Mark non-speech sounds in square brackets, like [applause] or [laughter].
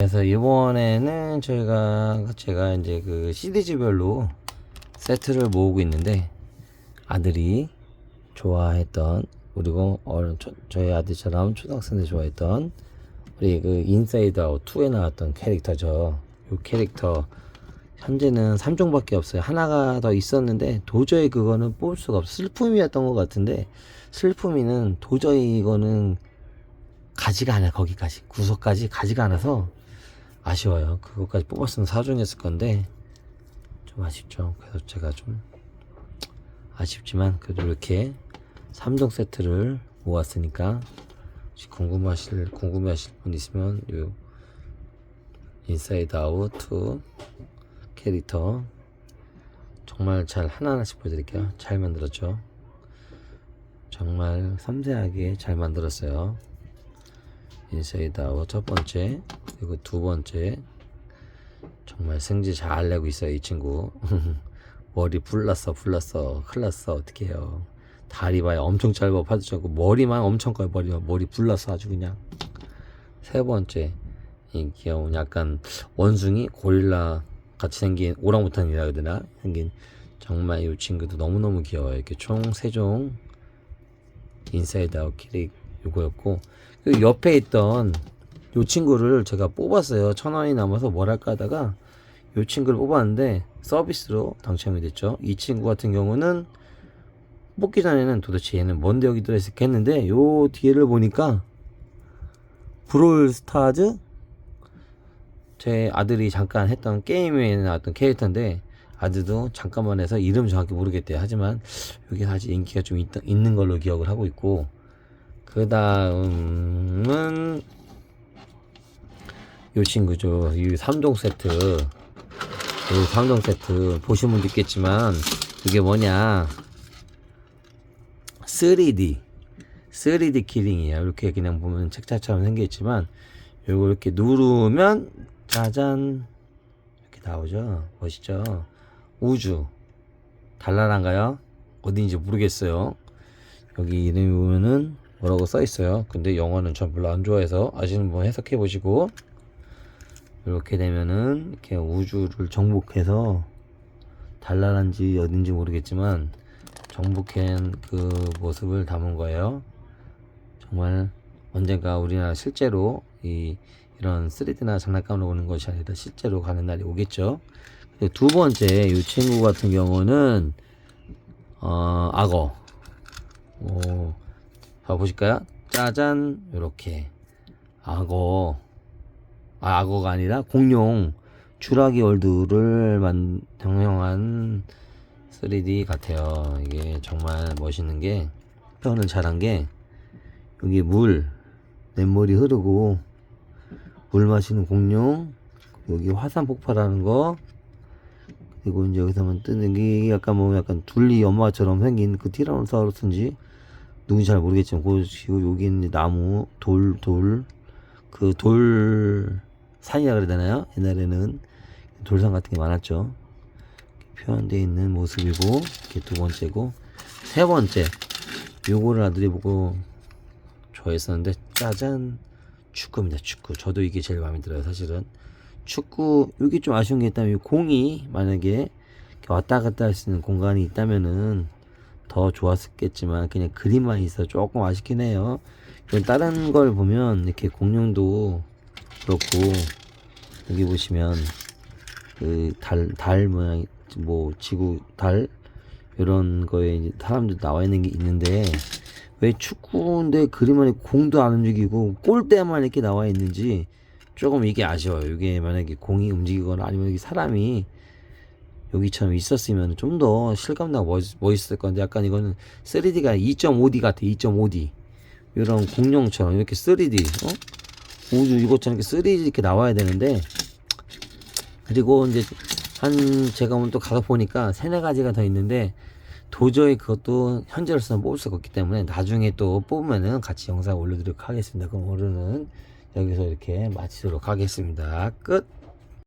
그래서 이번에는 저희가 제가 이제 그 시리즈별로 세트를 모으고 있는데 아들이 좋아했던 그리고 어, 저, 저희 아들처럼 초등학생 때 좋아했던 우리 그 인사이드 아웃 2에 나왔던 캐릭터죠. 이 캐릭터 현재는 3종밖에 없어요. 하나가 더 있었는데 도저히 그거는 뽑을 수가 없어. 슬픔이었던 것 같은데 슬픔이는 도저히 이거는 가지가 않아 거기까지 구석까지 가지가 않아서 아쉬워요. 그것까지 뽑았으면 4종이었을 건데 좀 아쉽죠. 그래서 제가 좀 아쉽지만 그래도 이렇게 3종 세트를 모았으니까 혹시 궁금하실 궁금해하실 분 있으면 요 인사이드 아웃 2 캐릭터 정말 잘 하나하나씩 보여드릴게요. 잘 만들었죠. 정말 섬세하게 잘 만들었어요. 인사이드 아웃 첫 번째 그리고 두 번째 정말 승지 잘 내고 있어요 이 친구. [laughs] 머리 불났어 불났어 큰일 났어 어떻게 해요. 다리 봐요 엄청 짧아 파도 않고 머리만 엄청 커요 머리 머리 불났어 아주 그냥. 세 번째 이 귀여운 약간 원숭이 고릴라 같이 생긴 오랑우탄이라 되나? 생긴 정말 이 친구도 너무너무 귀여워요. 이렇게 총 세 종 인사이드 아웃 키릭 요거였고 그 옆에 있던 요 친구를 제가 뽑았어요. 천 원이 남아서 뭘 할까 하다가 요 친구를 뽑았는데 서비스로 당첨이 됐죠. 이 친구 같은 경우는 뽑기 전에는 도대체 얘는 뭔데 여기 들어있을까 했는데 요 뒤를 보니까 브롤 스타즈? 제 아들이 잠깐 했던 게임에 나왔던 캐릭터인데 아들도 잠깐만 해서 이름 정확히 모르겠대요. 하지만 여기 사실 인기가 좀 있, 있는 걸로 기억을 하고 있고 그 다음은 요 친구죠. 이 3종 세트. 이 3종 세트 보신 분도 있겠지만 이게 뭐냐? 3D 3D 키링이에요. 이렇게 그냥 보면 책자처럼 생겼지만 요거 이렇게 누르면 짜잔. 이렇게 나오죠. 멋있죠? 우주. 달나라인가요? 어딘지 모르겠어요. 여기 이름이 보면은 뭐라고 써 있어요? 근데 영어는 전 별로 안 좋아해서 아시는 분 해석해 보시고 이렇게 되면은 이렇게 우주를 정복해서 달나라인지 어딘지 모르겠지만 정복한 그 모습을 담은 거예요. 정말 언젠가 우리나라 실제로 이 이런 3D나 장난감으로 오는 것이 아니라 실제로 가는 날이 오겠죠. 두 번째 이 친구 같은 경우는 어, 악어. 오, 봐 보실까요? 짜잔 이렇게 악어. 아, 악어가 아니라 공룡 주라기 월드를 만 형용한 3D 같아요. 이게 정말 멋있는 게 표현을 잘한 게 여기 물 냇물이 흐르고 물 마시는 공룡 여기 화산 폭발하는 거 그리고 이제 여기서만 뜨는 게 약간 뭐 약간 둘리 엄마처럼 생긴 그 티라노사우루스인지 누군지 잘 모르겠지만 그 여기 있는 나무 돌 돌 그 돌 산이라 그래야 되나요? 옛날에는 돌산 같은 게 많았죠. 표현되어 있는 모습이고 이게 두 번째고 세 번째. 요거를 아들이 보고 좋아했었는데 짜잔. 축구입니다 축구. 저도 이게 제일 마음에 들어요 사실은. 축구 여기 좀 아쉬운 게 있다면 이 공이 만약에 왔다 갔다 할 수 있는 공간이 있다면은 더 좋았겠지만 그냥 그림만 있어 조금 아쉽긴 해요. 이건 다른 걸 보면 이렇게 공룡도 그렇고 여기 보시면 그달달 모양 뭐 지구 달 이런 거에 이제 사람들 나와 있는 게 있는데 왜 축구인데 그림 안에 공도 안 움직이고 골대만 이렇게 나와 있는지 조금 이게 아쉬워요. 이게 만약에 공이 움직이거나 아니면 여기 사람이 여기처럼 있었으면 좀 더 실감나고 멋, 멋있을 건데 약간 이거는 3D가 2.5D 같아 2.5D 이런 공룡처럼 이렇게 3D 어? 우주 이것처럼 이렇게 3D 이렇게 나와야 되는데 그리고 이제 한 제가 오늘 또 가서 보니까 세네 가지가 더 있는데 도저히 그것도 현재로서는 뽑을 수가 없기 때문에 나중에 또 뽑으면은 같이 영상 올려드리도록 하겠습니다. 그럼 오늘은 여기서 이렇게 마치도록 하겠습니다. 끝.